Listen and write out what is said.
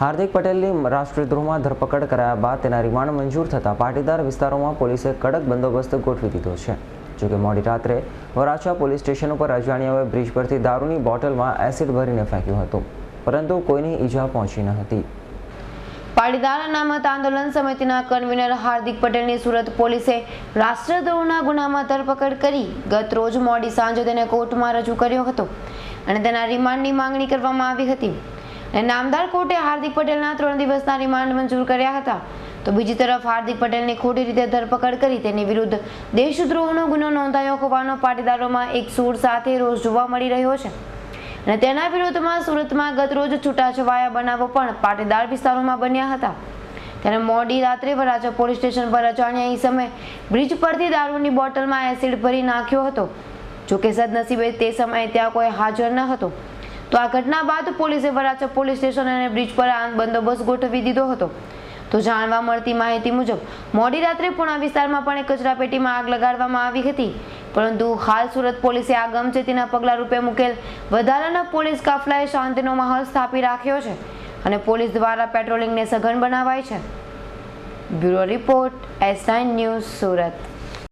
હાર્દિક પટેલની રાષ્ટ્રદ્રોહમાં ધરપકડ કરાયા બાદ તેના રિમાન્ડ મંજૂર થતાં પાટીદાર વિસ્તારોમાં પોલીસે કડક બંદોબસ્ત ગોઠવી દીધો છે. જોકે મોડી રાત્રે વરાછા પોલીસ સ્ટેશન ઉપર અજાણ્યાઓએ બ્રિજ પરથી દારૂની બોટલમાં એસિડ ભરીને ફેંક્યું હતું, પરંતુ કોઈની ઈજા પહોંચી ન હતી. પાટીદાર અનામત આંદોલન સમિતિના કન્વીનર હાર્દિક પટેલની સુરત પોલીસે રાષ્ટ્રદ્રોહના ગુનામાં ધરપકડ કરી ગત રોજ મોડી સાંજે તેને કોર્ટમાં રજૂ કર્યો હતો અને તેના રિમાન્ડની માંગણી કરવામાં આવી હતી. અને નામદાર કોર્ટે હાર્દિક પટેલના ત્રણ દિવસના રિમાન્ડ મંજૂર કર્યા હતા. તો બીજી તરફ હાર્દિક પટેલની ખોટી રીતે ધરપકડ કરી તેની વિરુદ્ધ દેશદ્રોહનો ગુનો નોંધાયો હોવાનો પાટીદારોમાં એક સૂર સાથે રોષ જોવા મળી રહ્યો છે. અને તેના વિરોધમાં સુરતમાં ગત રોજ છૂટાછવાયા બનાવો પણ પાટીદાર વિસ્તારોમાં બન્યા હતા. ત્યારે મોડી રાત્રે વરાછા પોલીસ સ્ટેશન પર અજાણ્યા સમયે બ્રિજ પરથી દારૂની બોટલમાં એસિડ ભરી નાખ્યો હતો. જોકે સદનસીબે તે સમયે ત્યાં કોઈ હાજર ન હતો. તો આ ઘટના બાદ પોલીસે વરાછા પોલીસ સ્ટેશન અને બ્રિજ પર બંદોબસ્ત ગોઠવી દીધો હતો. તો જાણવા મળતી માહિતી મુજબ, મોડી રાત્રે પુણા વિસ્તારમાં પણ એક કચરાપેટીમાં આગ લગાડવામાં આવી હતી. પરંતુ હાલ સુરત પોલીસે આ ગમચેતીના પગલા રૂપે મુકેલ વધારાના પોલીસ કાફલાએ શાંતિનો માહોલ સ્થાપી રાખ્યો છે અને પોલીસ દ્વારા પેટ્રોલિંગને સઘન બનાવાય છે. Bureau report S news Surat.